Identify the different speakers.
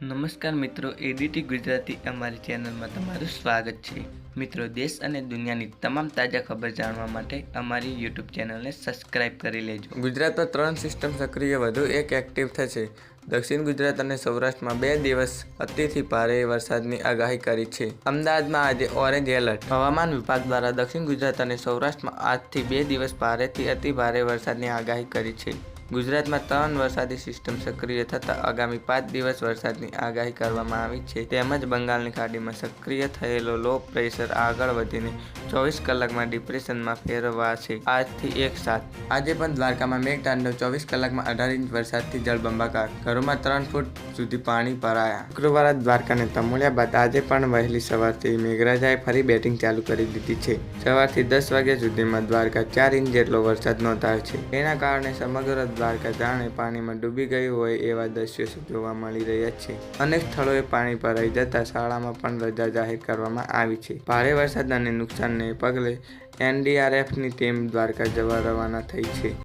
Speaker 1: નમસ્કાર મિત્રો એડીટી ગુજરાતી અમારી ચેનલમાં તમારું સ્વાગત છે. મિત્રો, દેશ અને દુનિયાની તમામ તાજા ખબર જાણવા માટે અમારી યુટ્યુબ ચેનલને સબસ્ક્રાઇબ કરી લેજો.
Speaker 2: ગુજરાતમાં ત્રણ સિસ્ટમ સક્રિય, વધુ એક એક્ટિવ થશે. દક્ષિણ ગુજરાત અને સૌરાષ્ટ્રમાં બે દિવસ અતિથી ભારે વરસાદની આગાહી કરી છે. અમદાવાદમાં આજે ઓરેન્જ એલર્ટ હવામાન વિભાગ દ્વારા દક્ષિણ ગુજરાત અને સૌરાષ્ટ્રમાં આજથી બે દિવસ ભારેથી અતિ ભારે વરસાદની આગાહી કરી છે. ગુજરાતમાં ત્રણ વરસાદી સિસ્ટમ સક્રિય થતાં આગામી પાંચ દિવસ વરસાદની આગાહી કરવામાં આવી છે. તેમજ બંગાળની ખાડીમાં સક્રિય થયેલો લો પ્રેશર આગળ વધીને ચોવીસ કલાકમાં ડિપ્રેશનમાં ફેરવાશે. આજથી એક સાત. આજે પણ દ્વારકામાં મેઘતાંડવ ચોવીસ કલાકમાં અઢાર ઇંચ વરસાદથી જળબંબાકાર. ઘરોમાં ત્રણ ફૂટ સુધી પાણી ભરાયા. શુક્રવારે દ્વારકાને તમોળ્યા બાદ આજે પણ વહેલી સવારથી મેઘરાજાએ ફરી બેટિંગ ચાલુ કરી દીધી છે. સવારથી દસ વાગ્યા સુધીમાં દ્વારકા ચાર ઇંચ જેટલો વરસાદ નોંધાયો છે. તેના કારણે સમગ્ર દ્વારકા જાણે પાણીમાં ડૂબી ગયું હોય એવા દ્રશ્યો જોવા મળી રહ્યા છે? અનેક સ્થળોએ પાણી ભરાઈ જતા શાળામાં પણ રજા જાહેર કરવામાં આવી છે. ભારે વરસાદ અને નુકસાનને પગલે એનડીઆરએફની ટીમ દ્વારકા જવા રવાના થઈ છે.